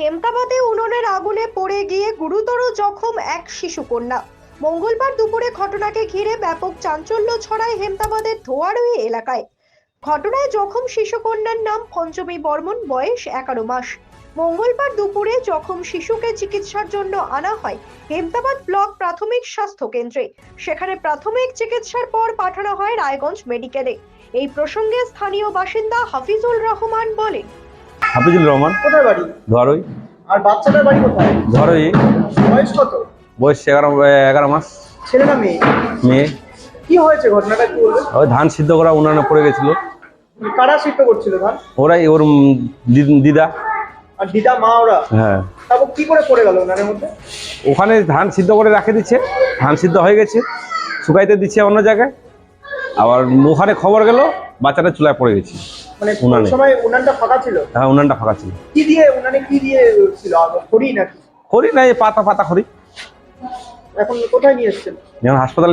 হেমতাবাদে উনুনের আগুনে পড়ে গিয়ে গুরুতর জখম এক শিশুকন্যা। মঙ্গলবার দুপুরে ঘটনাকে ঘিরে ব্যাপক চাঞ্চল্য ছড়ায় হেমতাবাদের ধোয়ারুই এলাকায়। ঘটনায় জখম শিশুকন্যার নাম পঞ্চমী বর্মন, বয়স এগারো মাস। মঙ্গলবার দুপুরে জখম শিশুকে চিকিৎসার জন্য আনা হয় হেমতাবাদ ব্লক প্রাথমিক স্বাস্থ্য কেন্দ্রে। সেখানে প্রাথমিক চিকিৎসার পর পাঠানো হয় রায়গঞ্জ মেডিকেলে। এই প্রসঙ্গে স্থানীয় বাসিন্দা হাফিজুল রহমান বলেন। হাফিজুল রহমান। কোথায় বাড়ি? ধরোই। আর বাচ্চাটার বাড়ি কোথায়? ধরোই। বয়স কত? বয়স এগারো এগারো মাস। ছেলে না মেয়ে? মেয়ে। কি হয়েছে ঘটনাটা কি ওই ধান সিদ্ধ করা উনানে পড়ে গেছিল। কারা সিদ্ধ করছিল ধান? ওরাই ওর দিদা। আর দিদা মা ওরা? হ্যাঁ। তারপর কি করে পড়ে গেল ওনাদের মধ্যে? ওখানে ধান সিদ্ধ করে রাখে দিচ্ছে। ধান সিদ্ধ হয়ে গেছে। শুকাইতে দিচ্ছে অন্য জায়গায়। আবার ওখানে খবর গেল বাচ্চাটা চুলায় পড়ে গেছে। মানে সময় উনানটা ফাঁকা ছিল? হ্যাঁ উনানটা ফাঁকা ছিল। কি দিয়ে উনানে কি দিয়ে ছিল? খড়ি নাকি? খড়ি নাই পাতা পাতা খড়ি। এখন কোথায় নিয়ে এসছেন? যেমন হাসপাতালে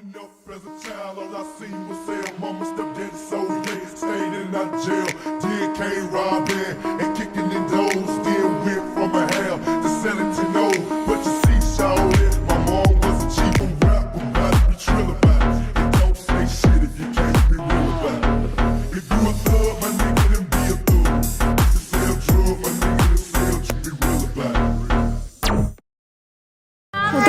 Coming up as a child, all I seen was say mama stepped in so